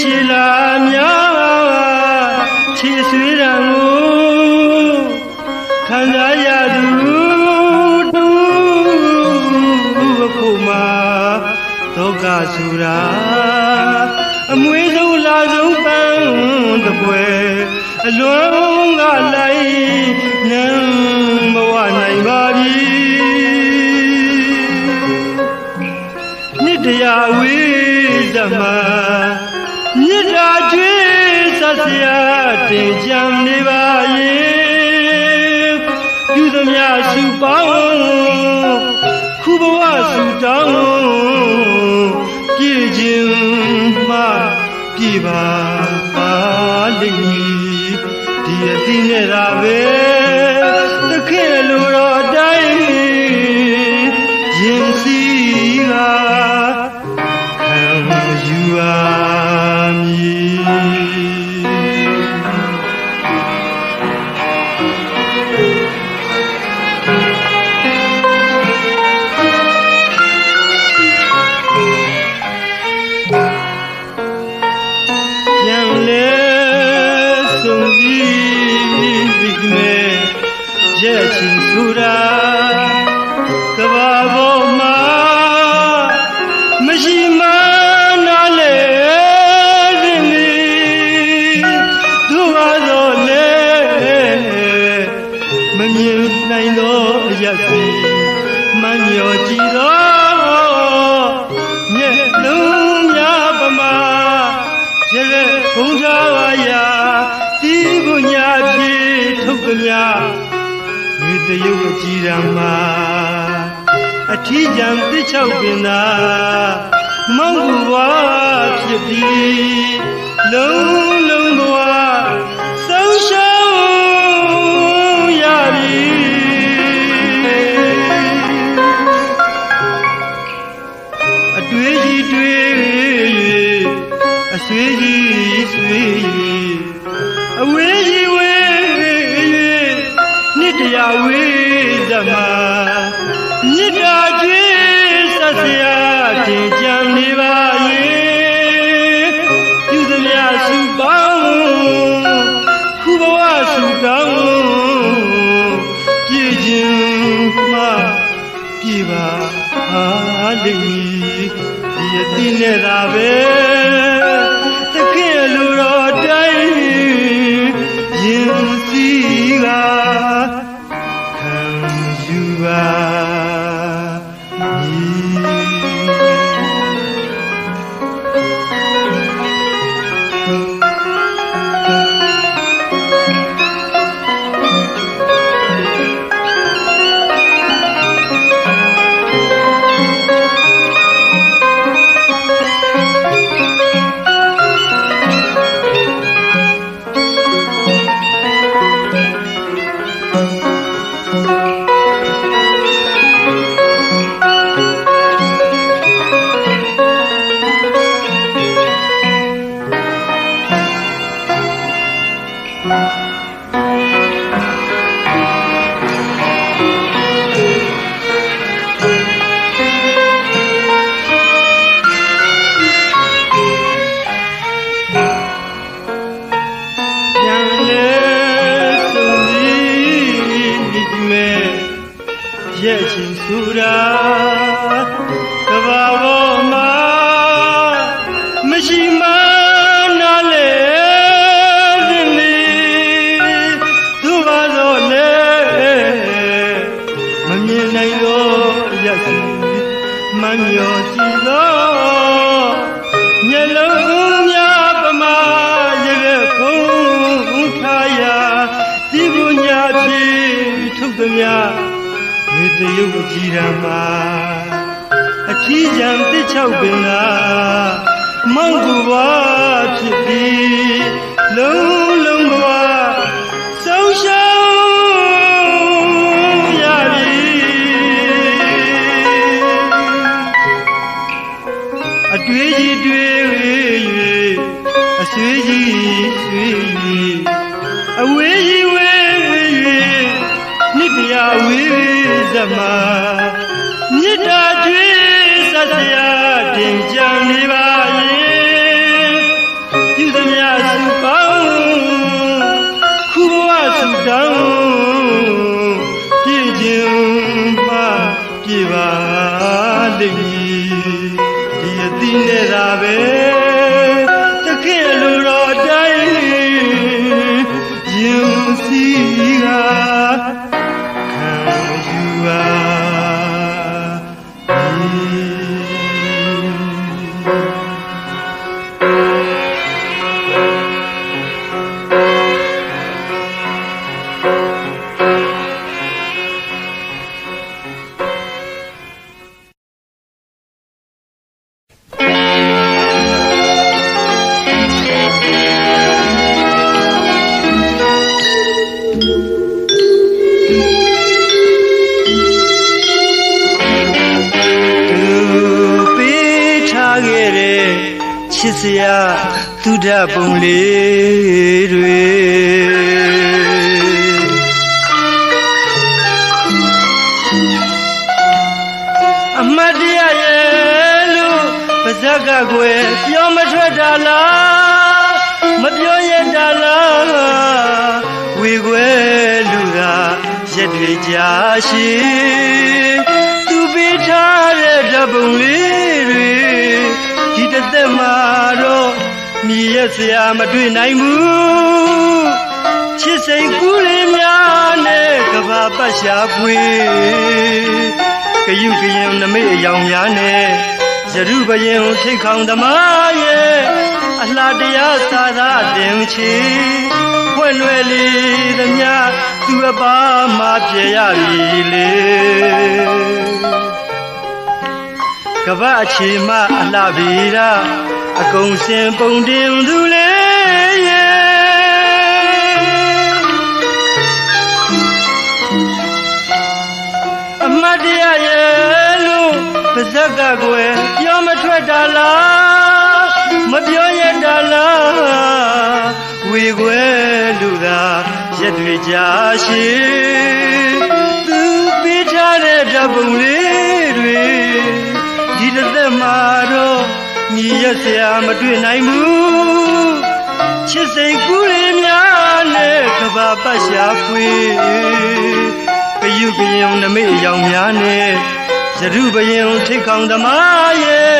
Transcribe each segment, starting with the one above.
ရှိလာများချေဆွေးရံကိုခံစားရသူတူအခုမှဒုက္ခဆူရာအမွေဆုံးလာဆုံးပန်းတပွဲအလွန်ကလိုက်နမ်းမဝနိုင်ပါပြီနှစ်တရားဝိသမမြ တင်ကြံနေပါရဲ့ပြုသမျှစုပေါင်းခုဘဝစုတောင်းပြည့်ခြင်းမှပြည့်ပါပါလိမ့်မည်ဒီအသိနဲ့သာပဲ နိုင်တော့အရက်စီမညောကြည့်တော့မျက်လုံးများပမာရတဲ့ဘုံသားဝါယာတီးကိုညာပြေထုတ်ကမြမြေတရုပ်အကြည်ရမှာအထီးကြံတစ်ချောက်ပင်သာမောင်းကူဝါဖြစ်ပြီးလုံးလုံး အတိ မမျောကြည့်တော့မျက်လုံးများပမာရတဲ့ဖုံးထားရာဒီပညာဖြေထုတ်သမျှဝိတယုတ်အကြည်ရမှာအထီးကြံတစ်ချောက်ပင်သာမောင်ကူပါဖြစ်ပြီးလုံးလုံး မှာမြစ်တာကျွေးဆက်စရာတင်ကြံနေပါ ရာသူဓာတ်ပုံလေးတွေအမတ်တရရဲ့လို့ပါဇက်ကကွယ်ပြောမထွက်တာလားမပြောရတာလားဝေခွဲလူသာရက်တွေကြာရှိသူပေးထားတဲ့ဓာတ်ပုံလေးတွေဒီ တစ်သက်မှာတော့မြည်ရစရာမတွေ့နိုင်ဘူးချစ်စိန်ကူးလေးများနဲ့ကဘာပတ်ရှာပွေကယုကရင်နမိတ်အယောင်များနဲ့ဇရုပရင်ထိတ်ခေါင်သမားရဲ့အလှတရားသာသာတင်ချီဖွင့်လွယ်လေသမျှသူအပါမှပြေရပြီလေ ကပအခြေမအလှဗီရာအကုန်စင်ပုံတင်သူလေရဲ့အမတ်တရရဲ့လို့ပါဇက်ကကွယ်ပြောမထွက်တာလားမပြောရတာလားဝေခွဲလူသာရက်တွေကြာရှိသူပေးထားတဲ့ဓာတ်ပုံလေး မြည်ရစရာမတွေ့နိုင်ဘူးချစ်စိတ်ကူးလေးများနဲ့ကဘာပတ်ရှာဖွေကယုကရင်နမိတ်အယောင်များနဲ့ဇရုပရင်ထိတ်ခေါင်သမားရဲ့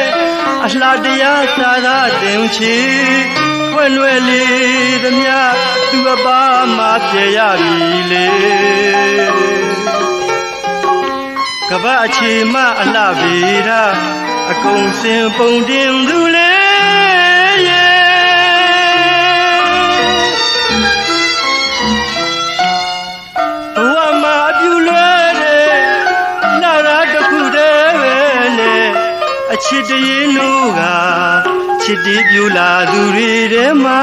အလှတရားသာသာတင်ချီဖွင့်လွယ်လေသမျှသူအပါမှပြေရပြီလေကပအခြေမအလှဗေဒ အကုန်စင်ပုံတင်သူလေရဲ့ဘဝမှာအပြူလွဲတဲ့လာရာတစ်ခုတည်းပဲနဲ့အချစ်တရင်တို့ကချစ်တီးပြူလာသူတွေထဲမှာ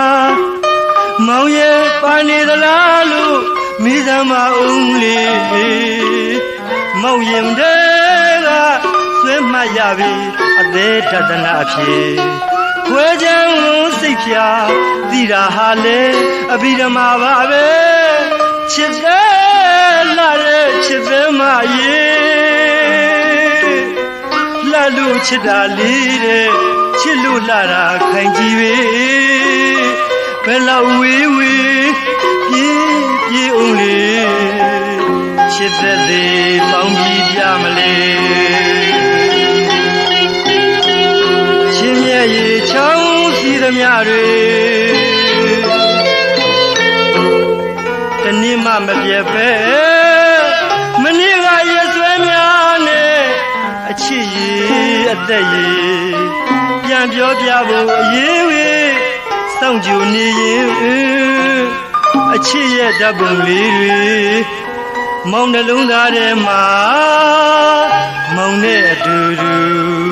မောင်ရဲ့ပါနေသလားလို့မိသမအောင်လေးမောင်ရင်တဲ့က ဆွဲမှတ်ရပြီအသေးတဒနာအဖြစ်ခွဲချမ်းဝန်စိတ်ဖြာသီတာဟာလေအဘိဓမ္မာပါပဲချစ်တဲ့လာတဲ့ချစ်တဲ့မရေလှလို့ချစ်တာလေးတဲ့ချစ်လို့လှတာခိုင်ကြည့်ပဲဘယ်လောက်ဝေးဝေးပြေးပြေးအောင်လေချစ်သက်သေးပေါင်းပြီးပြမလဲ ရှင်ရဲ့ရေချောင်းစီသမျှတွေတနည်းမှမပြတ်ပဲမနေ့ကရဆွဲများနဲ့အချစ်ရည်အသက်ရည်ပြန်ပြောပြဖို့အရေးဝေးစောင့်ကြိုနေရင်အချစ်ရဲ့ဓာတ်ပုံလေးတွေမောင်နှလုံးသားထဲမှာမောင်နဲ့အတူတူ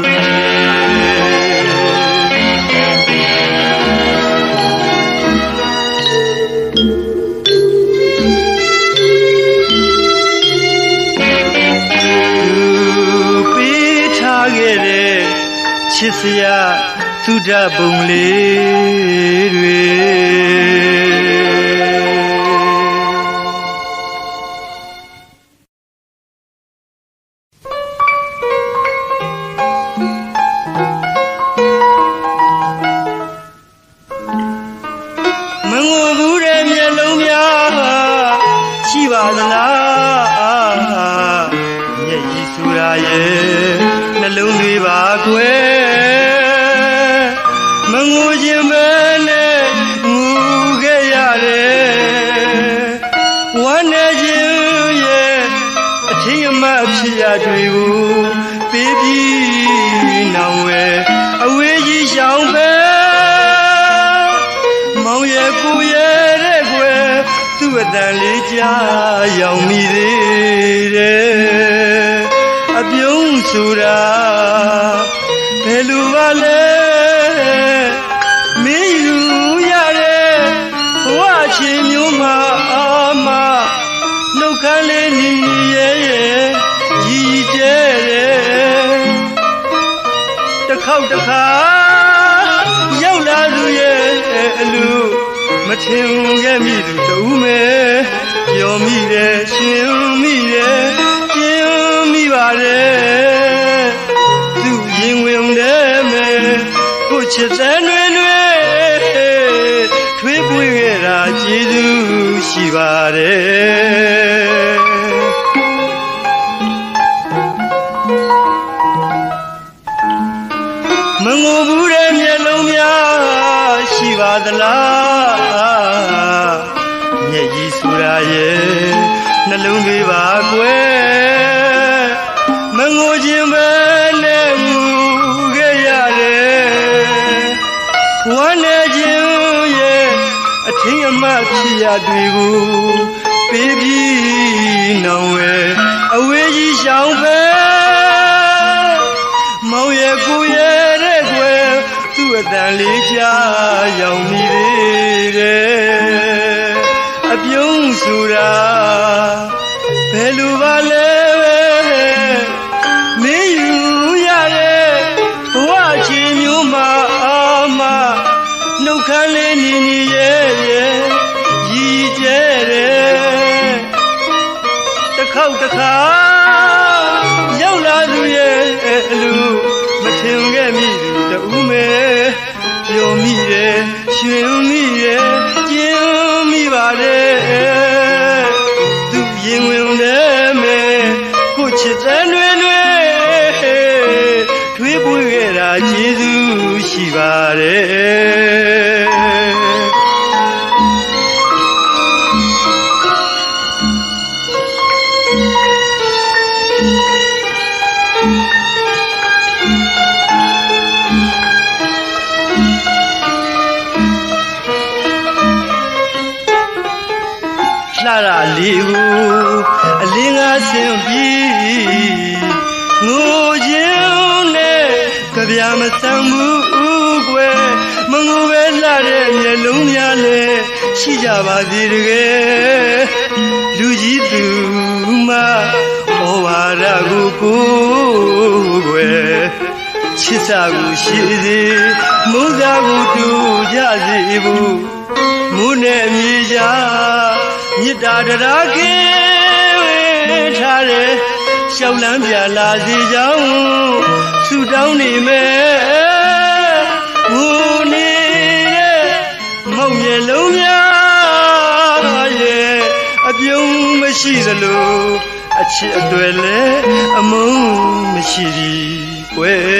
ချစ်စရာသုဒ္ဓပုံလေးတွေ ဆိုတာဘယ်လိုပါလဲမင်းယူရတဲ့ဘဝချင်မျိုးမှာအာမနှုတ်ခမ်းလေးနီနီရဲ့ရဲ့ကြီးကျဲတယ်တစ်ခေါက်တစ်ခါရောက်လာသူရဲ့အလူမထင်ခဲ့မိသူတူမဲပြောမိတယ် ချစ်တဲ့နွေနွေထွေးပွေခဲ့တာကျေးဇူးရှိပါတယ်မငိုဘူးတဲ့မျက်လုံးများရှိပါသလားမျက်ရည်ဆူရာရဲ့နှလုံးသွေးပါကွယ် ရတွေကိုပေးပြီးနောင်ဝဲအဝေးကြီးရှောင်ပဲမောင်ရဲ့ကိုရဲ့တဲ့ကွယ်သူ့အတန်လေးချာရောက်မိသေးတယ်အပြုံးဆိုတာဘယ်လိုပါလဲမင်းယူရတဲ့ဘဝချီမျိုးမှာအာမနှုတ်ခမ်းလေးနီနီရဲ့ရဲ့ရည် ကျဲတယ်တစ်ခေါက်တစ်ခါရောက်လာသူရဲ့အလူမထင်ခဲ့မိသူတူမဲပြောမိတယ်ရှင်မိတယ်ကျင်းမိပါတယ်သူရင်ဝင်တယ်မဲကိုချစ်တဲ့နွေနွေထွေးပွေခဲ့တာကျေးဇူးရှိပါတယ် အလင်းကားဆင်ပြီးငိုခြင်းနဲ့ကြပြမဆမ်းဘူးကွယ်မငိုပဲလှတဲ့မျက်လုံးများလည်းရှိကြပါသေးတကယ်လူကြီးသူမဩဝါဒကိုကိုကွယ်ချစ်စာကိုရှိစေမုန်းစာကိုတူကြစေဘူးမုန်းနဲ့မြေကြ မြစ်တာတရားကင်းထားတယ်ရှောက်လန်းပြလာစီကြောင်းဆူတောင်းနေမယ်ငိုနေတဲ့မောင်ရဲ့လုံးများရဲ့အပြုံးမရှိသလိုအချစ်အတွေ့လဲအမုန်းမရှိသည်ကွယ်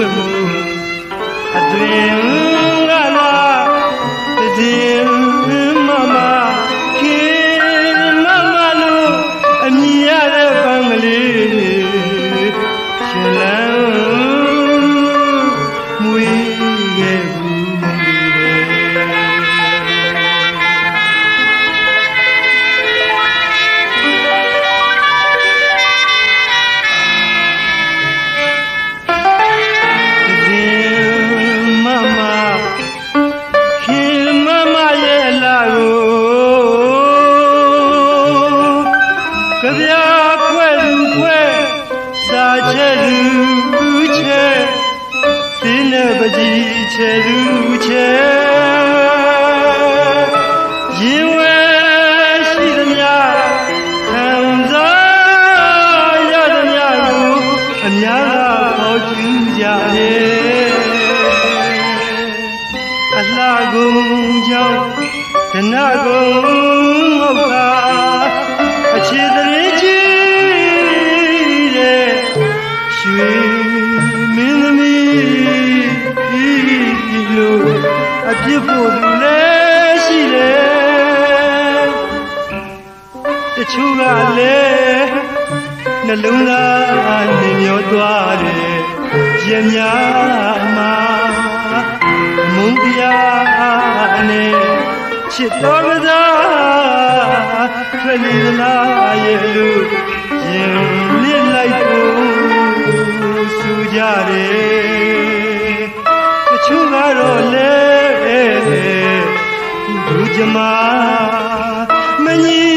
လေး ချို့ကလည်းနှလုံးသားနေမျောသွားတယ်ရများမှာမုံတရားနဲ့ချစ်တော်ကစားထွက်လေလားရဲ့လူရင်လစ်လိုက်ဖို့စူကြတယ်တချို့ကတော့လဲဘူးကြမမကြီး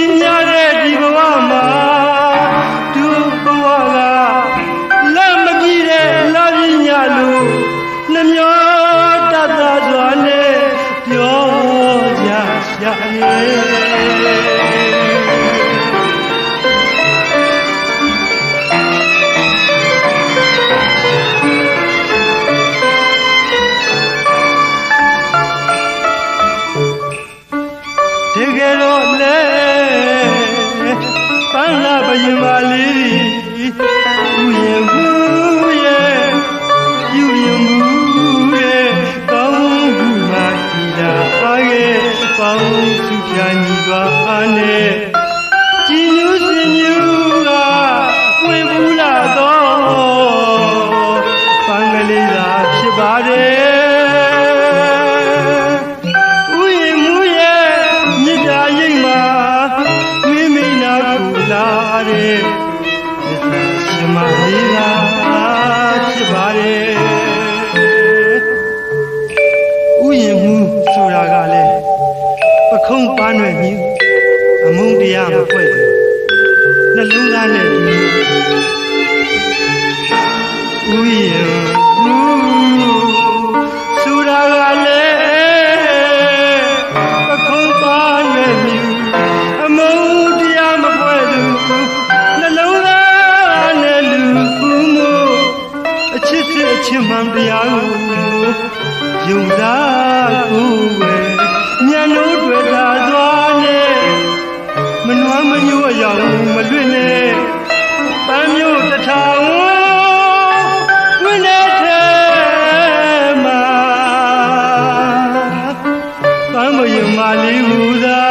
ယူမာလီဟူသာ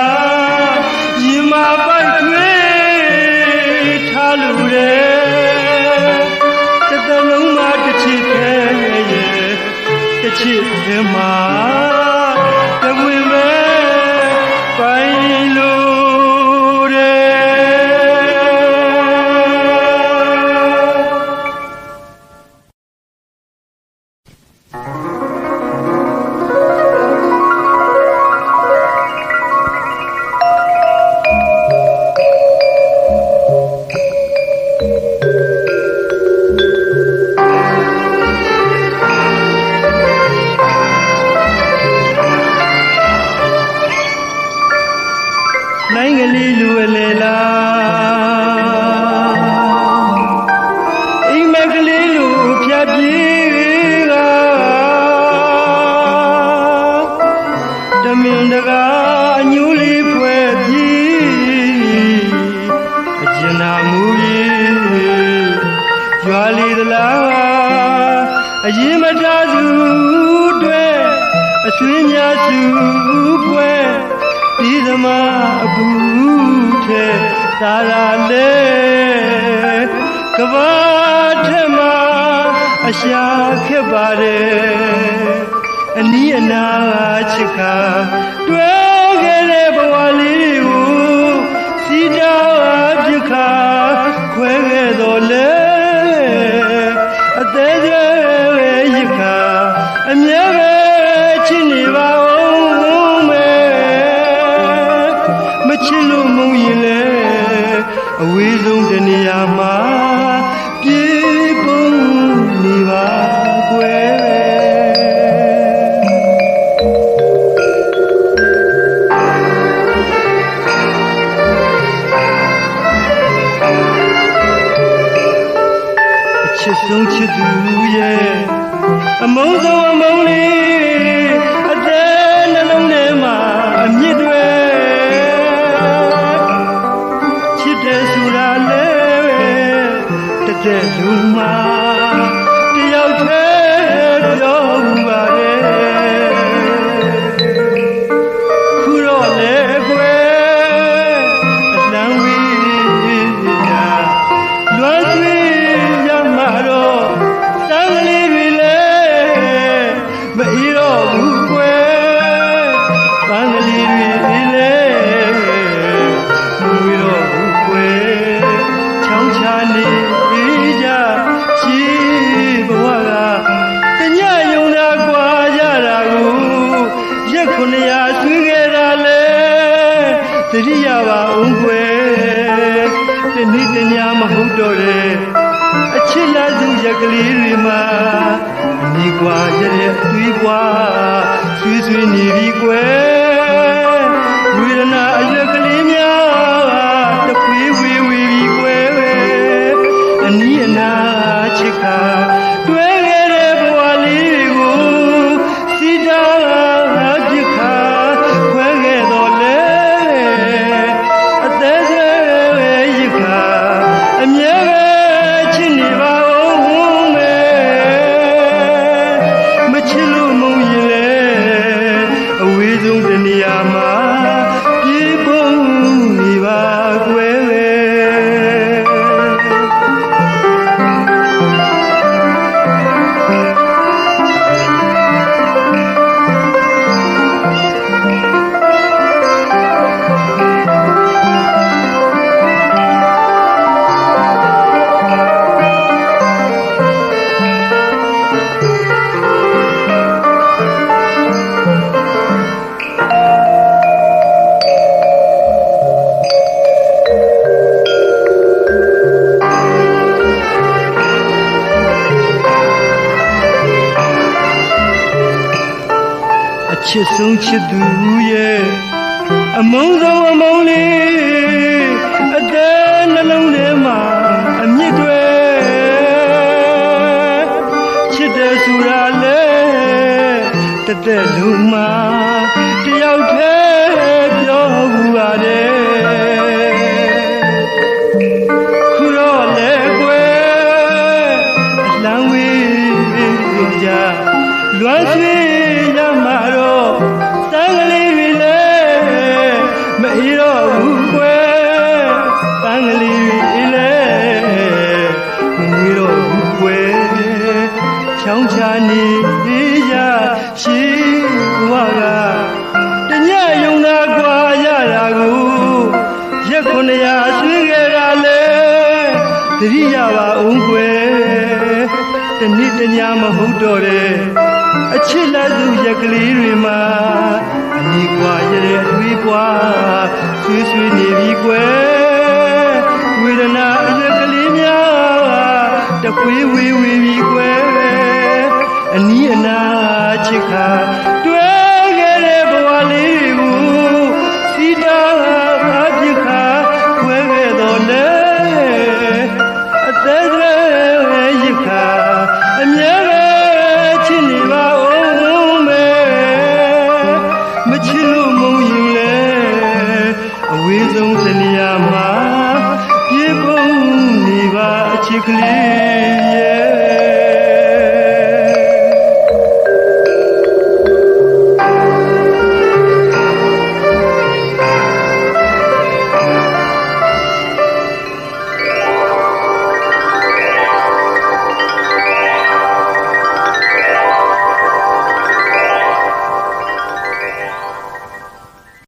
ယူမာပိုက်ခွေထားလူတဲ့တစ်တလုံးမှာတစ်ချစ်ခဲရဲ့တစ်ချစ်ခင်မှာ နိုင်ကလေးလူအလေလား သာရလေကဘာထမအရှာခက်ပါတယ်အနီးအနာချစ်ခါ ချစ်ဆုံးချစ်သူရဲ့အမုန်းဆုံးအမုန်းလေးအသေးနှလုံးထဲမှာအမြင့်တွေချစ်တယ်ဆိုတာလေတတဲ့လုံးမှာတယောက်တည်းပြောဘူးပါတယ်ခုတော့လေကွယ်အလံဝေးကြလွမ်းဆွေ တညာမဟုတ်တော့တဲ့အချစ်လက်သူရက်ကလေးတွေမှာအမိကွာရဲ့အသွေးကွာဆွေးဆွေးနေပြီကွယ်ဝေဒနာအရက်ကလေးများတပွေးဝေးဝေးပြီကွယ်အနီးအနာချစ်ခါ